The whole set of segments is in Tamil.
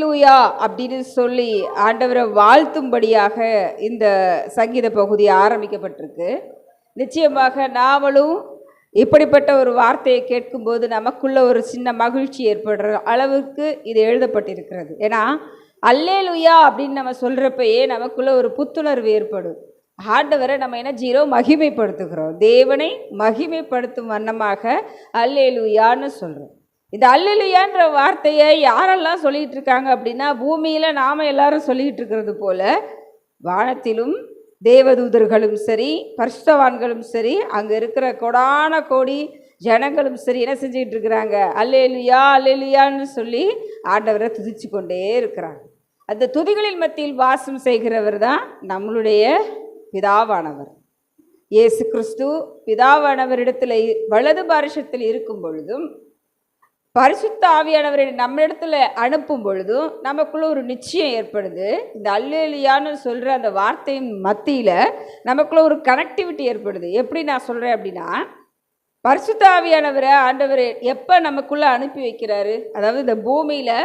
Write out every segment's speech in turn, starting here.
லூயா அப்படின்னு சொல்லி ஆண்டவரை வாழ்த்தும்படியாக இந்த சங்கீத பகுதி ஆரம்பிக்கப்பட்டிருக்கு. நிச்சயமாக நாமளும் இப்படிப்பட்ட ஒரு வார்த்தையை கேட்கும்போது நமக்குள்ள ஒரு சின்ன மகிழ்ச்சி ஏற்படுற அளவுக்கு இது எழுதப்பட்டிருக்கிறது. ஏன்னா அல்லேலுயா அப்படின்னு நம்ம சொல்கிறப்பயே நமக்குள்ள ஒரு புத்துணர்வு ஏற்படும். ஆண்டவரை நம்ம என்ன ஜீரோ மகிமைப்படுத்துகிறோம். தேவனை மகிமைப்படுத்தும் வண்ணமாக அல்லே லுயான்னு சொல்கிறோம் இந்த அல்லலுயான்ற வார்த்தையை யாரெல்லாம் சொல்லிகிட்டு இருக்காங்க அப்படின்னா பூமியில் நாம் எல்லாரும் சொல்லிக்கிட்டு இருக்கிறது போல் வானத்திலும் தேவதூதர்களும் சரி பர்ஷ்டவான்களும் சரி அங்கே இருக்கிற கொடான கோடி ஜனங்களும் சரி என்ன செஞ்சுக்கிட்டு இருக்கிறாங்க அல்லேலுயா அல்லேலுயான்னு சொல்லி ஆண்டவரை துதிச்சு கொண்டே இருக்கிறாங்க. அந்த துதிகளின் மத்தியில் வாசம் செய்கிறவர் தான் நம்மளுடைய பிதாவானவர். இயேசு கிறிஸ்து பிதாவானவரிடத்தில் வலது பாரிஷத்தில் இருக்கும் பொழுதும் பரிசுத்த ஆவியானவரை நம்ம இடத்துல அனுப்பும் பொழுதும் நமக்குள்ள ஒரு நிச்சயம் ஏற்படுது. இந்த அல்லேலியான்னு சொல்கிற அந்த வார்த்தையின் மத்தியில் நமக்குள்ள ஒரு கனெக்டிவிட்டி ஏற்படுது. எப்படி நான் சொல்கிறேன் அப்படின்னா பரிசுத்த ஆவியானவரை ஆண்டவர் எப்போ நமக்குள்ளே அனுப்பி வைக்கிறாரு? அதாவது இந்த பூமியில்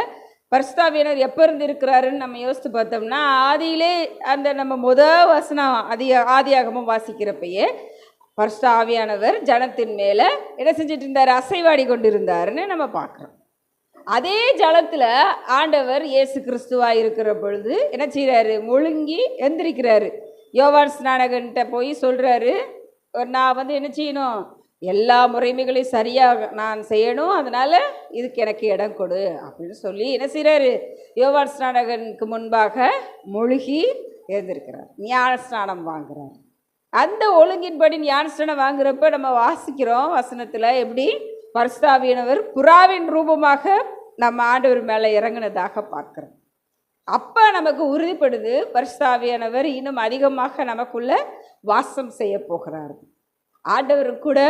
பரிசுத்தாவியானவர் எப்போ இருந்து இருக்கிறாருன்னு நம்ம யோசித்து பார்த்தோம்னா ஆதியிலே அந்த நம்ம முத வசனம் அதிக ஆதியாகமும் வாசிக்கிறப்பயே பரிசுத்த ஆவியானவர் ஜனத்தின் மேலே என்ன செஞ்சுட்டு இருந்தார் அசைவாடி கொண்டு இருந்தாருன்னு நம்ம பார்க்குறோம். அதே ஜலத்தில் ஆண்டவர் இயேசு கிறிஸ்துவாக இருக்கிற பொழுது என்ன செய்கிறாரு முழுங்கி எந்திரிக்கிறாரு. யோவான் ஸ்நானகன்ட்ட போய் சொல்கிறாரு நான் வந்து என்ன செய்யணும்? எல்லா முறைமைகளையும் சரியாக நான் செய்யணும். அதனால் இதுக்கு எனக்கு இடம் கொடு. அப்படின்னு சொல்லி என்ன செய்கிறாரு யோவான் ஸ்நானகனுக்கு முன்பாக முழுகி எழுந்திருக்கிறார் ஞான ஸ்நானம் வாங்குகிறார் அந்த ஒழுங்கின்படி ஞானஸ்தானம் வாங்குறப்ப நம்ம வாசிக்கிறோம் வசனத்தில் எப்படி? பரிசுத்தாவியனவர் புறாவின் ரூபமாக நம்ம ஆண்டவர் மேலே இறங்குனதாக பார்க்குறோம். அப்போ நமக்கு உறுதிப்படுது பரிசுத்தாவியானவர் இன்னும் அதிகமாக நமக்குள்ள வாசம் செய்ய போகிறார். ஆண்டவர் கூட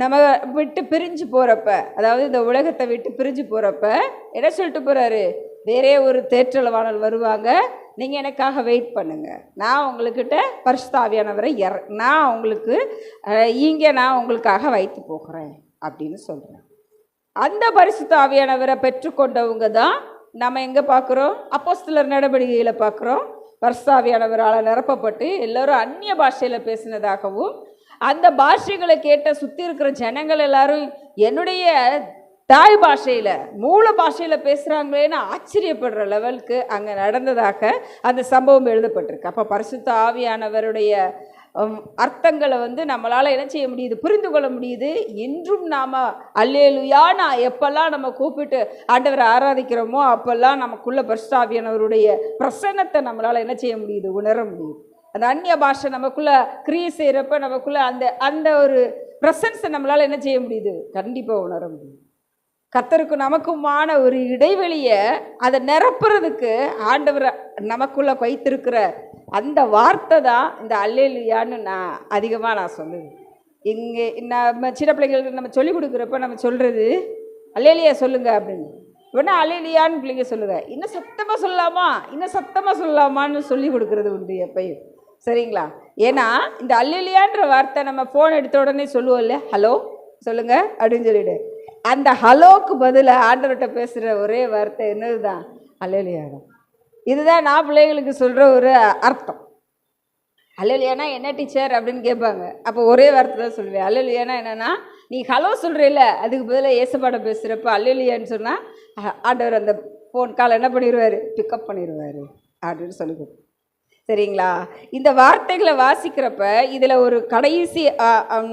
நம்ம விட்டு பிரிஞ்சு போகிறப்ப அதாவது இந்த உலகத்தை விட்டு பிரிஞ்சு போகிறப்ப என்ன சொல்லிட்டு போகிறாரு வேறே ஒரு தேற்றளவானல் வருவாங்க நீங்கள் எனக்காக வெயிட் பண்ணுங்கள் நான் உங்களுக்கிட்ட பரிசுத்தாவியானவரை இற நான் உங்களுக்கு இங்கே நான் உங்களுக்காக வைத்து போகிறேன் அப்படின்னு சொல்கிறேன் அந்த பரிசுத்தாவியானவரை பெற்றுக்கொண்டவங்க தான் நம்ம எங்கே பார்க்குறோம்? அப்போஸ்தலர் நடவடிக்கையில் பார்க்குறோம். பரிசுத்தாவியானவரால் நிரப்பப்பட்டு எல்லோரும் அந்நிய பாஷையில் பேசினதாகவும் அந்த பாஷைகளை கேட்ட சுற்றி இருக்கிற ஜனங்கள் எல்லாரும் என்னுடைய தாய் பாஷையில் மூல பாஷையில் பேசுகிறாங்களேன்னு ஆச்சரியப்படுற லெவலுக்கு அங்கே நடந்ததாக அந்த சம்பவம் எழுதப்பட்டிருக்கு. அப்போ பரிசுத்த ஆவியானவருடைய அர்த்தங்களை வந்து நம்மளால் என்ன செய்ய முடியுது? புரிந்து கொள்ள முடியுது. இன்றும் நாம் அல்லேலுயா நான் எப்பெல்லாம் நம்ம கூப்பிட்டு ஆண்டவரை ஆராதிக்கிறோமோ அப்பெல்லாம் நமக்குள்ள பரிசுத்தாவியானவருடைய பிரசன்னத்தை நம்மளால் என்ன செய்ய முடியுது? உணர முடியுது. அந்த அந்நிய பாஷை நமக்குள்ளே கிரியை செய்கிறப்ப நமக்குள்ளே அந்த அந்த ஒரு ப்ரெசன்ஸை நம்மளால் என்ன செய்ய முடியுது? கண்டிப்பாக உணர முடியும் கத்தருக்கு நமக்குமான ஒரு இடைவெளியை அதை நிரப்புறதுக்கு ஆண்டவர் நமக்குள்ளே வைத்திருக்கிற அந்த வார்த்தை தான் இந்த அல்லேலியான்னு நான் அதிகமாக நான் சொல்லுவேன். இங்கே நம்ம சின்ன பிள்ளைங்களுக்கு நம்ம சொல்லிக் கொடுக்குறப்ப நம்ம சொல்கிறது அல்லேலியா சொல்லுங்க அப்படின்னு. உடனே அலையிலியான்னு பிள்ளைங்க சொல்லுங்க. இன்னும் சத்தமாக சொல்லலாமா? இன்னும் சத்தமாக சொல்லலாமான்னு சொல்லி கொடுக்குறது உண்டு எப்பயும். சரிங்களா? ஏன்னா இந்த அல்லேலியான்ற வார்த்தை நம்ம ஃபோன் எடுத்த உடனே சொல்லுவோம் இல்லையா ஹலோ சொல்லுங்கள் அப்படின்னு சொல்லிவிடு அந்த ஹலோக்கு பதிலாக ஆண்டவர்கிட்ட பேசுகிற ஒரே வார்த்தை என்னது தான் அல்லேலியா இதுதான் நான் பிள்ளைங்களுக்கு சொல்கிற ஒரு அர்த்தம். அல்லலியானா என்ன டீச்சர் அப்படின்னு கேட்பாங்க. அப்போ ஒரே வார்த்தை தான் சொல்லுவேன். அல்லலியானா என்னென்னா நீ ஹலோ சொல்கிறீல்ல அதுக்கு பதிலாக ஏசப்பாட பேசுகிறப்ப அல்லலியான்னு சொன்னால் ஆண்டவர் அந்த ஃபோன் கால் என்ன பண்ணிடுவார் பிக்கப் பண்ணிடுவார் அப்படின்னு சொல்லி சரிங்களா? இந்த வார்த்தைகளை வாசிக்கிறப்ப இதில் ஒரு கடைசி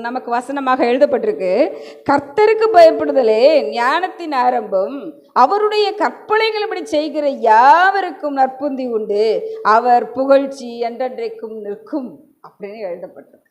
நமக்கு வசனமாக எழுதப்பட்டிருக்கு. கர்த்தருக்கு பயப்படுதலே ஞானத்தின் ஆரம்பம் அவருடைய கற்பனைகளபடி செய்கிற யாவருக்கும் நற்புந்தி உண்டு. அவர் புகழ்ச்சி என்றென்றைக்கும் நிற்கும் அப்படின்னு எழுதப்பட்டிருக்கு.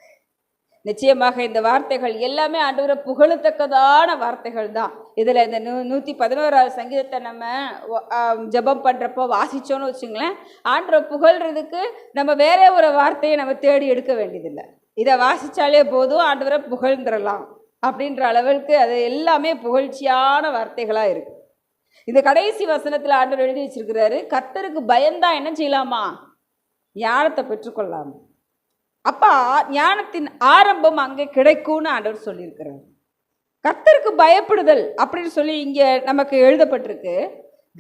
நிச்சயமாக இந்த வார்த்தைகள் எல்லாமே ஆண்டவரை புகழத்தக்கதான வார்த்தைகள் தான் இதில் இந்த நூ நூற்றி பதினோராவது சங்கீதத்தை நம்ம ஜபம் ஜெபம் பண்ணுறப்போ வாசித்தோன்னு வச்சுங்களேன். ஆண்டவரை புகழ்றதுக்கு நம்ம வேற ஒரு வார்த்தையை நம்ம தேடி எடுக்க வேண்டியதில்லை. இதை வாசித்தாலே போதும் ஆண்டவரை புகழ்ந்துடலாம் அப்படின்ற அளவுக்கு அது எல்லாமே புகழ்ச்சியான வார்த்தைகளாக இருக்குது இந்த கடைசி வசனத்தில் ஆண்டவர் எழுதி வச்சிருக்கிறாரு கர்த்தருக்கு பயந்தா என்ன செய்யலாமா? ஞானத்தை பெற்றுக்கொள்ளலாம்? அப்போ ஞானத்தின் ஆரம்பம் அங்கே கிடைக்கும்னு ஆண்டவர் சொல்லியிருக்கிறார். கர்த்தருக்கு பயப்படுதல் அப்படின்னு சொல்லி இங்கே நமக்கு எழுதப்பட்டிருக்கு.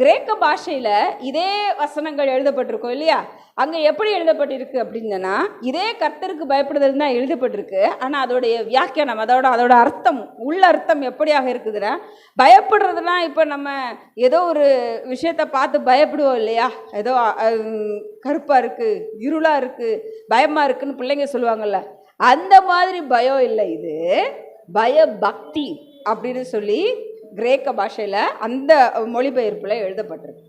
கிரேக்க பாஷையில் இதே வசனங்கள் எழுதப்பட்டிருக்கும் இல்லையா? அங்கே எப்படி எழுதப்பட்டிருக்கு அப்படின்னா இதே கர்த்தருக்கு பயப்படுதல் தான் எழுதப்பட்டிருக்கு. ஆனால் அதோடைய வியாக்கியானம் அதோட அதோட அர்த்தம் உள்ள அர்த்தம் எப்படியாக இருக்குதுன்னா பயப்படுறதுனா இப்போ நம்ம ஏதோ ஒரு விஷயத்தை பார்த்து பயப்படுவோம் இல்லையா? ஏதோ கருப்பாக இருக்குது இருளாக இருக்குது பயமாக இருக்குதுன்னு பிள்ளைங்க சொல்லுவாங்கல்ல. அந்த மாதிரி பயம் இல்லை இது. பயபக்தி அப்படின்னு சொல்லி கிரேக்க பாஷையில் அந்த மொழிபெயர்ப்பில் எழுதப்பட்டிருக்கு.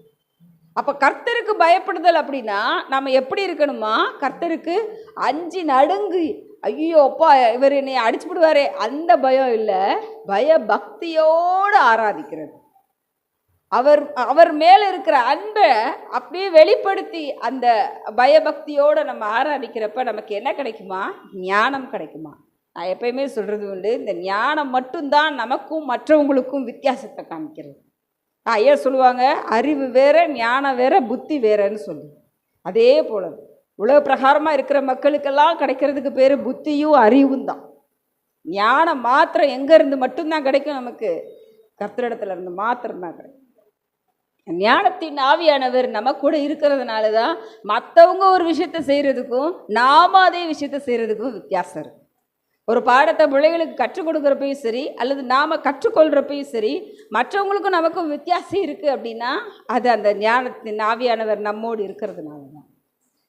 அப்போ கர்த்தருக்கு பயப்படுதல் அப்படின்னா நம்ம எப்படி இருக்கணுமா? கர்த்தருக்கு அஞ்சு நடுங்கு. ஐயோ அப்பா இவர் என்னை அடிச்சு விடுவாரே அந்த பயம் இல்லை. பயபக்தியோடு ஆராதிக்கிறது. அவர் அவர் மேலே இருக்கிற அன்பை அப்படியே வெளிப்படுத்தி அந்த பயபக்தியோடு நம்ம ஆராதிக்கிறப்ப நமக்கு என்ன கிடைக்குமா? ஞானம் கிடைக்குமா? நான் எப்பயுமே சொல்கிறது உண்டு இந்த ஞானம் மட்டும்தான் நமக்கும் மற்றவங்களுக்கும் வித்தியாசத்தை காமிக்கிறது. ஐயா சொல்லுவாங்க அறிவு வேற ஞானம் வேற புத்தி வேறன்னு சொல்லி. அதே போல உலக பிரகாரமாக இருக்கிற மக்களுக்கெல்லாம் கிடைக்கிறதுக்கு பேர் புத்தியும் அறிவும் தான். ஞானம் மாத்திரம் எங்கேருந்து மட்டும்தான் கிடைக்கும் நமக்கு? கர்த்தரிடத்துல இருந்து மாத்திரம்தான் கிடைக்கும். ஞானத்தின் ஆவியானவர் நம்ம கூட இருக்கிறதுனால தான் மற்றவங்க ஒரு விஷயத்த செய்கிறதுக்கும் நாம அதே விஷயத்த செய்கிறதுக்கும் வித்தியாசம் இருக்குது ஒரு பாடத்தை பிள்ளைகளுக்கு கற்றுக் கொடுக்குறப்பையும் சரி அல்லது நாம் கற்றுக்கொள்கிறப்பையும் சரி மற்றவங்களுக்கும் நமக்கும் வித்தியாசம் இருக்குது அப்படின்னா அது அந்த ஞானத்தின் ஆவியானவர் நம்மோடு இருக்கிறதுனால தான்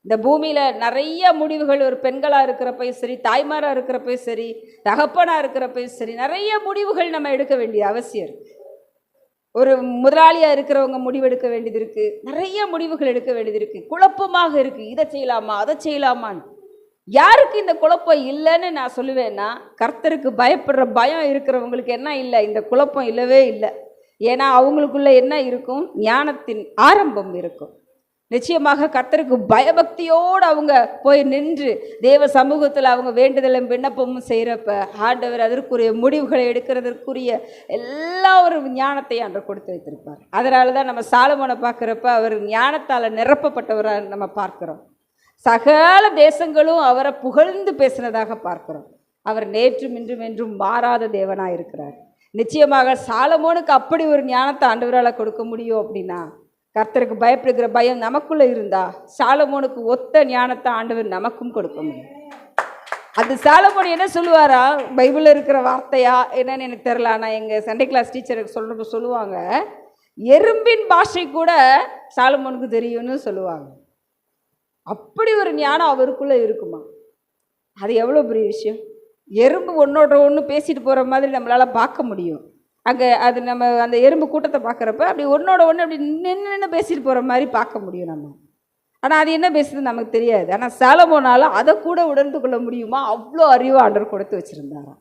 இந்த பூமியில் நிறைய முடிவுகள் ஒரு பெண்களாக இருக்கிறப்பையும் சரி தாய்மாராக இருக்கிறப்பையும் சரி தகப்பனாக இருக்கிறப்பையும் சரி நிறைய முடிவுகள் நம்ம எடுக்க வேண்டிய அவசியம் இருக்குது ஒரு முதலாளியாக இருக்கிறவங்க முடிவெடுக்க வேண்டியது இருக்குது நிறைய முடிவுகள் எடுக்க வேண்டியது இருக்குது குழப்பமாக இருக்குது இதை செய்யலாமா அதை செய்யலாமான்னு. யாருக்கு இந்த குழப்பம் இல்லைன்னு நான் சொல்லுவேன்னா கர்த்தருக்கு பயப்படுற பயம் இருக்கிறவங்களுக்கு என்ன இல்லை? இந்த குழப்பம் இல்லவே இல்லை. ஏன்னா அவங்களுக்குள்ள என்ன இருக்கும்? ஞானத்தின் ஆரம்பம் இருக்கும். நிச்சயமாக கர்த்தருக்கு பயபக்தியோடு அவங்க போய் நின்று தேவ சமூகத்தில் அவங்க வேண்டுதலும் விண்ணப்பமும் செய்கிறப்ப ஆண்டவர் அதற்குரிய முடிவுகளை எடுக்கிறதற்குரிய எல்லா ஒரு ஞானத்தையும் அன்று கொடுத்து வைத்திருப்பார். அதனால தான் நம்ம சாலமோனை பார்க்குறப்ப அவர் ஞானத்தால் நிரப்பப்பட்டவராக நம்ம பார்க்குறோம். சகல தேசங்களும் அவரை புகழ்ந்து பேசினதாக பார்க்கிறோம். அவர் நேற்றும் இன்றும் என்றும் மாறாத தேவனாக இருக்கிறார். நிச்சயமாக சாலமோனுக்கு அப்படி ஒரு ஞானத்தை ஆண்டவரால் கொடுக்க முடியும் அப்படின்னா கர்த்தருக்கு பயப்படுகிற பயம் நமக்குள்ளே இருந்தா சாலமோனுக்கு ஒத்த ஞானத்தை ஆண்டவர் நமக்கும் கொடுக்க முடியும். அது சாலமோன் என்ன சொல்லுவாரா? பைபிளில் இருக்கிற வார்த்தையா என்னன்னு எனக்கு தெரில ஆனால் எங்கள் சண்டே கிளாஸ் டீச்சருக்கு சொல்கிறப்ப சொல்லுவாங்க எறும்பின் பாஷை கூட சாலமோனுக்கு தெரியும்னு சொல்லுவாங்க. அப்படி ஒரு ஞானம் அவருக்குள்ளே இருக்குமா? அது எவ்வளோ பெரிய விஷயம்? எறும்பு ஒன்றோட ஒன்று பேசிட்டு போகிற மாதிரி நம்மளால் பார்க்க முடியும். அங்கே அது நம்ம அந்த எறும்பு கூட்டத்தை பார்க்குறப்ப அப்படி ஒன்றோட ஒன்று அப்படி நின்று நின்று பேசிட்டு போகிற மாதிரி பார்க்க முடியும் நம்ம. ஆனால் அது என்ன பேசுறது நமக்கு தெரியாது. ஆனால் சேலமோனால அதை கூட உணர்ந்து கொள்ள முடியுமா? அவ்வளோ அறிவு ஆண்டர் கொடுத்து வச்சுருந்தாராம்.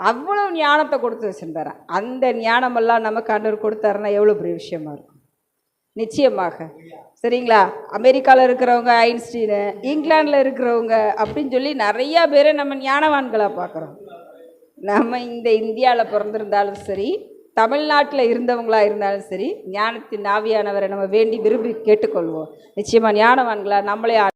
அவ்வளோ ஞானத்தை கொடுத்து வச்சுருந்தாராம். அந்த ஞானமெல்லாம் நமக்கு ஆண்டவர் கொடுத்தாருன்னா எவ்வளோ பெரிய விஷயமா இருக்கும்? நிச்சயமாக. சரிங்களா? அமெரிக்காவில் இருக்கிறவங்க ஐன்ஸ்டீனு இங்கிலாண்டில் இருக்கிறவங்க அப்படின்னு சொல்லி நிறையா பேரை நம்ம ஞானவான்களாக பார்க்குறோம். நம்ம இந்த இந்தியாவில் பிறந்திருந்தாலும் சரி தமிழ்நாட்டில் இருந்தவங்களாக இருந்தாலும் சரி ஞானத்தின் ஆவியானவரை நம்ம வேண்டி விரும்பி கேட்டுக்கொள்வோம். நிச்சயமாக ஞானவான்களாக நம்மளே